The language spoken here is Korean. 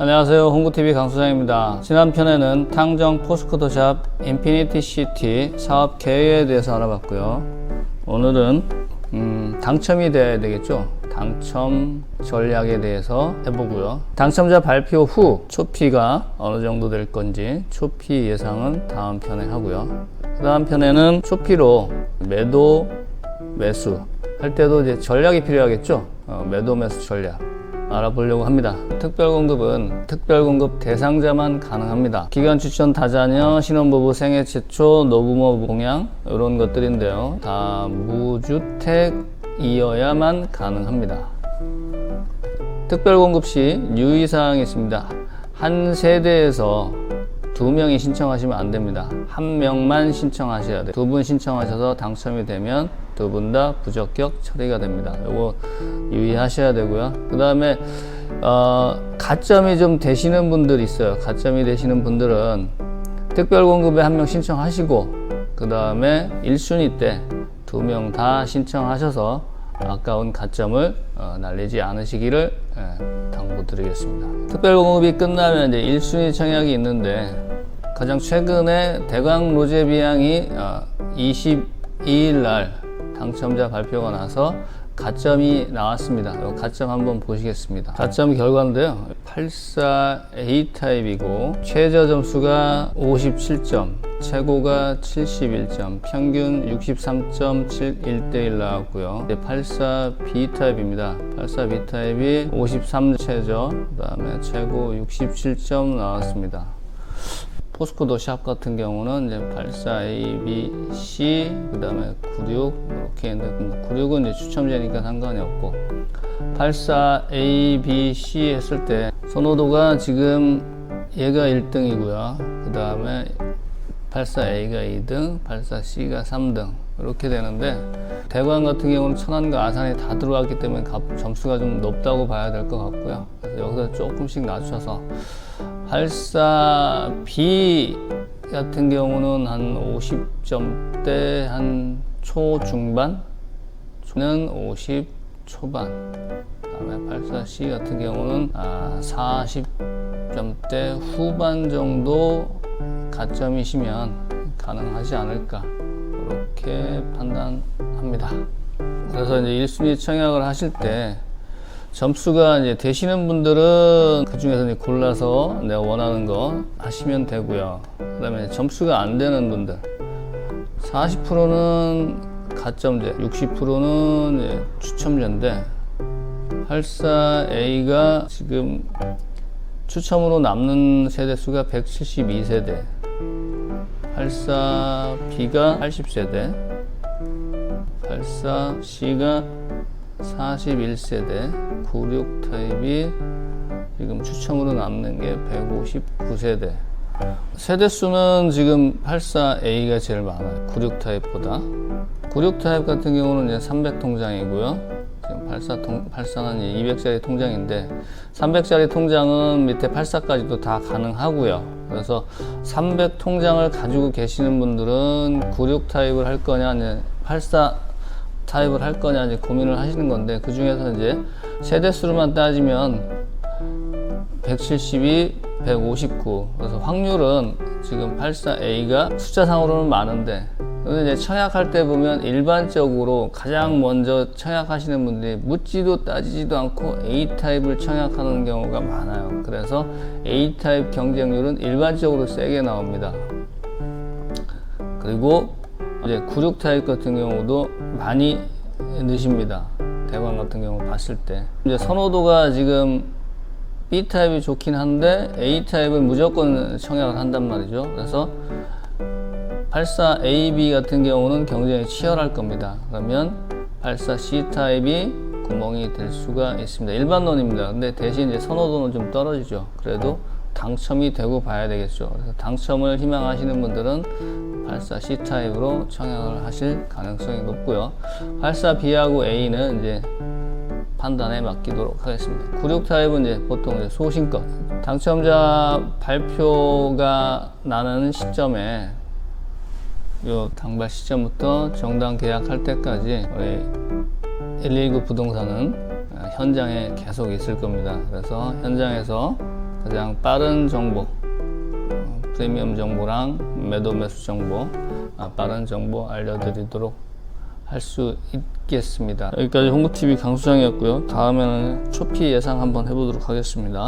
안녕하세요. 홍구TV 강수장입니다. 지난 편에는 탕정 포스코더샵 인피니티 시티 사업 계획에 대해서 알아봤고요. 오늘은 음, 당첨이 돼야 되겠죠. 당첨 전략에 대해서 해보고요. 당첨자 발표 후 초피가 어느 정도 될 건지 초피 예상은 다음 편에 하고요. 그 다음 편에는 초피로 매도 매수 할 때도 이제 전략이 필요하겠죠. 어, 매도 매수 전략. 알아보려고 합니다. 특별공급은 특별공급 대상자만 가능합니다. 기간 추천 다자녀, 신혼부부 생애 최초, 노부모 봉양 이런 것들인데요. 다 무주택이어야만 가능합니다. 특별공급 시 유의사항이 있습니다. 한 세대에서 두 명이 신청하시면 안 됩니다. 한 명만 신청하셔야 돼요. 두 분 신청하셔서 당첨이 되면 두 분 다 부적격 처리가 됩니다. 요거 유의하셔야 되고요. 그 다음에 어, 가점이 좀 되시는 분들 있어요. 가점이 되시는 분들은 특별 공급에 한 명 신청하시고 그 다음에 1순위 때 두 명 다 신청하셔서 아까운 가점을 어, 날리지 않으시기를 예, 당부드리겠습니다. 특별공급이 끝나면 이제 1순위 청약이 있는데 가장 최근에 대광 로제 비양이 어, 22일 날 당첨자 발표가 나서 가점이 나왔습니다. 이 가점 한번 보시겠습니다. 가점 결과인데요. 84A 타입이고 최저 점수가 57점, 최고가 71점, 평균 63.71대 1 나왔고요. 84B 타입입니다. 84B 타입이 53 최저, 그다음에 최고 67점 나왔습니다. 포스코도 샵 같은 경우는 이제 84 A, B, C, 그 다음에 96 이렇게 있는데 96은 이제 추첨제니까 상관이 없고 84 A, B, C 했을 때 선호도가 지금 얘가 1등이고요. 그 다음에 84A가 2등, 84C가 3등 이렇게 되는데 대관 같은 경우는 천안과 아산이 다 들어왔기 때문에 값- 점수가 좀 높다고 봐야 될 것 같고요. 그래서 여기서 조금씩 낮춰서 84B 같은 경우는 한 50점대 한 초중반 는 50 초반 그다음에 84C 같은 경우는 아 40점대 후반 정도 가점이시면 가능하지 않을까 그렇게 판단합니다. 그래서 이제 1순위 청약을 하실 때 점수가 이제 되시는 분들은 그 중에서 골라서 내가 원하는 거 하시면 되고요. 그 다음에 점수가 안 되는 분들. 40%는 가점제, 60%는 이제 추첨제인데 84A가 지금 추첨으로 남는 세대 수가 172세대, 84B가 80세대, 84C가 41세대, 96 타입이 지금 추첨으로 남는 게 159세대. 세대 수는 지금 84A가 제일 많아요. 96 타입보다. 96 타입 같은 경우는 이제 300 통장이고요. 지금 84 통, 84는 200짜리 통장인데 300짜리 통장은 밑에 84까지도 다 가능하고요. 그래서 300 통장을 가지고 계시는 분들은 96 타입을 할 거냐, 이제 84 타입을 할 거냐 이제 고민을 하시는 건데 그 중에서 이제 세대 수로만 따지면 172, 159. 그래서 확률은 지금 84A가 숫자상으로는 많은데 근데 이제 청약할 때 보면 일반적으로 가장 먼저 청약하시는 분들이 묻지도 따지지도 않고 A 타입을 청약하는 경우가 많아요. 그래서 A 타입 경쟁률은 일반적으로 세게 나옵니다. 그리고 이제 96 타입 같은 경우도 많이 넣으십니다. 대관 같은 경우 봤을 때. 이제 선호도가 지금 B 타입이 좋긴 한데 A 타입은 무조건 청약을 한단 말이죠. 그래서 84 AB 같은 경우는 경쟁이 치열할 겁니다. 그러면 84 C 타입이 구멍이 될 수가 있습니다. 일반론입니다. 근데 대신 이제 선호도는 좀 떨어지죠. 그래도 당첨이 되고 봐야 되겠죠. 당첨을 희망하시는 분들은 84 C 타입으로 청약을 하실 가능성이 높고요. 84 B하고 A는 이제 판단에 맡기도록 하겠습니다. 96 타입은 이제 보통 이제 소신껏 당첨자 발표가 나는 시점에 요 당발 시점부터 정당 계약할 때까지 우리 119 부동산은 어, 현장에 계속 있을 겁니다. 그래서 현장에서 가장 빠른 정보, 어, 프리미엄 정보랑 매도 매수 정보, 아, 빠른 정보 알려드리도록 할 수 있겠습니다. 여기까지 홍보TV 강수장이었고요. 다음에는 초피 예상 한번 해보도록 하겠습니다.